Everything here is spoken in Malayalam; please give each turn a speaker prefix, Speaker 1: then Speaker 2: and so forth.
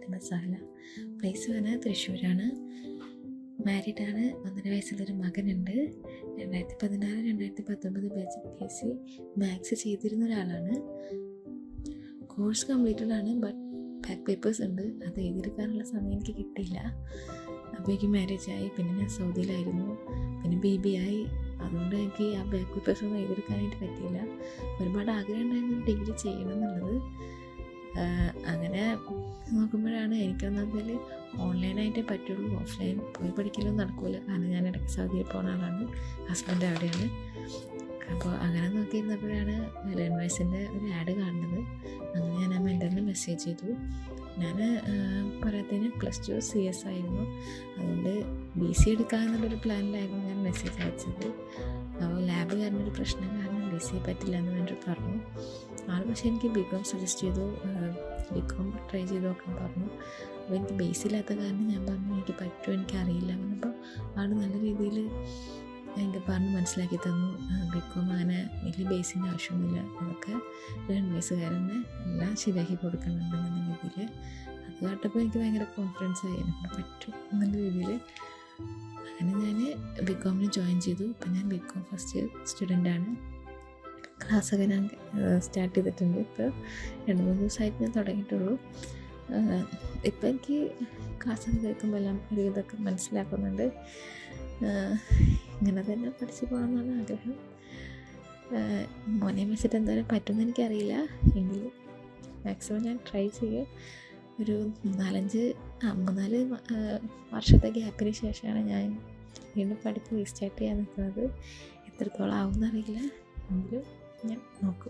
Speaker 1: സഹല. പ്ലേസ് വന്നത് തൃശ്ശൂരാണ്. മാരീഡാണ് ഒന്നര വയസ്സുള്ളൊരു മകനുണ്ട്. രണ്ടായിരത്തി പതിനാറ് രണ്ടായിരത്തി പത്തൊമ്പത് batch P S C maths ചെയ്തിരുന്ന ഒരാളാണ്. കോഴ്സ് കംപ്ലീറ്റഡ് ആണ് ബട്ട് ബാക്ക് പേപ്പേഴ്സ് ഉണ്ട്. അത് എഴുതിയെടുക്കാനുള്ള സമയം എനിക്ക് കിട്ടിയില്ല. അപ്പോഴേക്കും മാരേജ് ആയി. പിന്നെ ഞാൻ സൗദിയിലായിരുന്നു. പിന്നെ ബേബി ആയി. അതുകൊണ്ട് എനിക്ക് ആ ബാക്ക് പേപ്പേഴ്സ് ഒന്നും എഴുതിയെടുക്കാനായിട്ട് പറ്റിയില്ല. ഒരുപാട് ആഗ്രഹം ഉണ്ടായിരുന്നു ഡിഗ്രി ചെയ്യണം എന്നുള്ളത്. അങ്ങനെ നോക്കുമ്പോഴാണ് എനിക്കൊന്നതിൽ ഓൺലൈനായിട്ടേ പറ്റുള്ളൂ. ഓഫ്ലൈൻ പോയി പഠിക്കലൊന്നും നടക്കില്ല കാരണം ഞാൻ ഇടയ്ക്ക് സൗദിയിൽ പോകുന്ന ആളാണ്. ഹസ്ബൻഡ് അവിടെയാണ്. അപ്പോൾ അങ്ങനെ നോക്കിയിരുന്നപ്പോഴാണ് ലേൺവേഴ്സിന്റെ ഒരു ആഡ് കാണുന്നത്. അങ്ങനെ ഞാൻ ആ മെന്ററിന് മെസ്സേജ് ചെയ്തു. ഞാൻ പറയത്തിന് പ്ലസ് ടു സി എസ് ആയിരുന്നു. അതുകൊണ്ട് ബി സി എടുക്കാമെന്നുള്ളൊരു പ്ലാനിലായിരുന്നു ഞാൻ മെസ്സേജ് അയച്ചത്. അപ്പോൾ ലാബ് കാരണം ഒരു പ്രശ്നം കാരണം ബി സി പറ്റില്ല എന്ന് വേണ്ടി പറഞ്ഞു. ആൾ പക്ഷേ എനിക്ക് ബി കോം സജസ്റ്റ് ചെയ്തു ബി കോം ട്രൈ ചെയ്ത് നോക്കാൻ പറഞ്ഞു. അപ്പോൾ എനിക്ക് ബേസ് ഇല്ലാത്ത കാരണം ഞാൻ പറഞ്ഞു എനിക്ക് പറ്റുമോ? എനിക്കറിയില്ല എന്നപ്പോൾ ആൾ നല്ല രീതിയിൽ എനിക്ക് പറഞ്ഞ് മനസ്സിലാക്കി തന്നു. ബി കോം അങ്ങനെ വലിയ ബേസിന്റെ ആവശ്യമൊന്നുമില്ല. അതൊക്കെ രണ്ട് വയസ്സുകാരനെ എല്ലാം ശരിയാക്കി കൊടുക്കുന്നുണ്ടെന്ന രീതിയിൽ. അത് കേട്ടപ്പോൾ എനിക്ക് ഭയങ്കര കോൺഫിഡൻസ് ആയി. എന്നെ പറ്റും എന്നുള്ള രീതിയിൽ അങ്ങനെ ഞാൻ ബി കോമിന് ജോയിൻ ചെയ്തു. ഇപ്പം ഞാൻ ബി കോം ഫസ്റ്റ് സ്റ്റുഡന്റാണ് ക്ലാസ്സൊക്കെ ഞാൻ സ്റ്റാർട്ട് ചെയ്തിട്ടുണ്ട്. ഇപ്പോൾ രണ്ട് മൂന്ന് ദിവസമായിട്ട് ഞാൻ തുടങ്ങിയിട്ടുള്ളൂ. ഇപ്പം എനിക്ക് ക്ലാസ്സൊക്കെ കേൾക്കുമ്പോൾ എല്ലാം ഒരു ഇതൊക്കെ മനസ്സിലാക്കുന്നുണ്ട്. ഇങ്ങനെ തന്നെ പഠിച്ചു പോകണമെന്നാണ് ആഗ്രഹം. മോനെ വെച്ചിട്ട് എന്തായാലും പറ്റുമെന്ന് എനിക്കറിയില്ല. എങ്കിലും മാക്സിമം ഞാൻ ട്രൈ ചെയ്യും. ഒരു നാലഞ്ച് ആ മൂന്നാൽ വർഷത്തെ ഗ്യാപ്പിന് ശേഷമാണ് ഞാൻ വീണ്ടും പഠിപ്പ് റീസ്റ്റാർട്ട് ചെയ്യാൻ നിൽക്കുന്നത്. എത്രത്തോളം ആവും എന്നറിയില്ല എങ്കിലും ഞാൻ നോക്കും